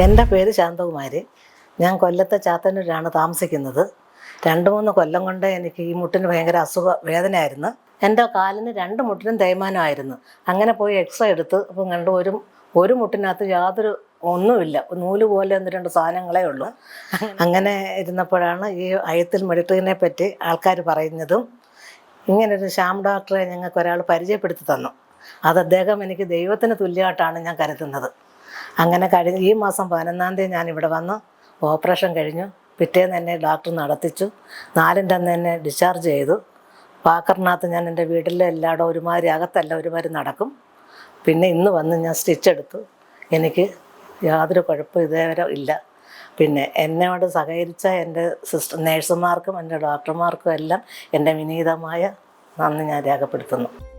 എന്റെ പേര് ശാന്തകുമാരി. ഞാൻ കൊല്ലത്തെ ചാത്തന്നൂരാണ് താമസിക്കുന്നത്. രണ്ട് മൂന്ന് കൊല്ലം കൊണ്ട് എനിക്ക് ഈ മുട്ടിന് ഭയങ്കര അസുഖ വേദനയായിരുന്നു. എന്റെ കാലിന് രണ്ട് മുട്ടിനും തേയ്മാനമായിരുന്നു. അങ്ങനെ പോയി എക്സ്റേ എടുത്ത് അപ്പം കണ്ടു ഒരു ഒരു മുട്ടിനകത്ത് യാതൊരു ഒന്നുമില്ല. നൂൽ പോലെ ഒന്ന് രണ്ട് സാധനങ്ങളേ ഉള്ളൂ. അങ്ങനെ ഇരുന്നപ്പോഴാണ് ഈ അയത്തിൽ മെഡിറ്ററിനെ പറ്റി ആൾക്കാർ പറയുന്നതും ഇങ്ങനൊരു ശ്യാം ഡോക്ടറെ ഞങ്ങൾക്ക് ഒരാൾ പരിചയപ്പെടുത്തി തന്നു. അത് അദ്ദേഹം എനിക്ക് ദൈവത്തിന് തുല്യമായിട്ടാണ് ഞാൻ കരുതുന്നത്. അങ്ങനെ കഴിഞ്ഞ് ഈ മാസം പതിനൊന്നാം തീയതി ഞാൻ ഇവിടെ വന്ന്. ഓപ്പറേഷൻ കഴിഞ്ഞു. പിറ്റേന്ന് തന്നെ ഡോക്ടർ നടത്തിച്ചു. നാലിന്റെ അന്ന് എന്നെ ഡിസ്ചാർജ് ചെയ്തു. പാക്കറിനകത്ത് ഞാൻ എന്റെ വീട്ടിലെ എല്ലായിടം ഒരുമാതിരി അകത്തല്ല ഒരുമാതിരി നടക്കും. പിന്നെ ഇന്ന് വന്ന് ഞാൻ സ്റ്റിച്ച് എടുത്തു. എനിക്ക് യാതൊരു കുഴപ്പവും ഇതേവരെ ഇല്ല. പിന്നെ എന്നോട് സഹകരിച്ച എന്റെ സിസ്റ്റർ നേഴ്സുമാർക്കും എന്റെ ഡോക്ടർമാർക്കും എല്ലാം എന്റെ വിനീതമായ നന്ദി ഞാൻ രേഖപ്പെടുത്തുന്നു.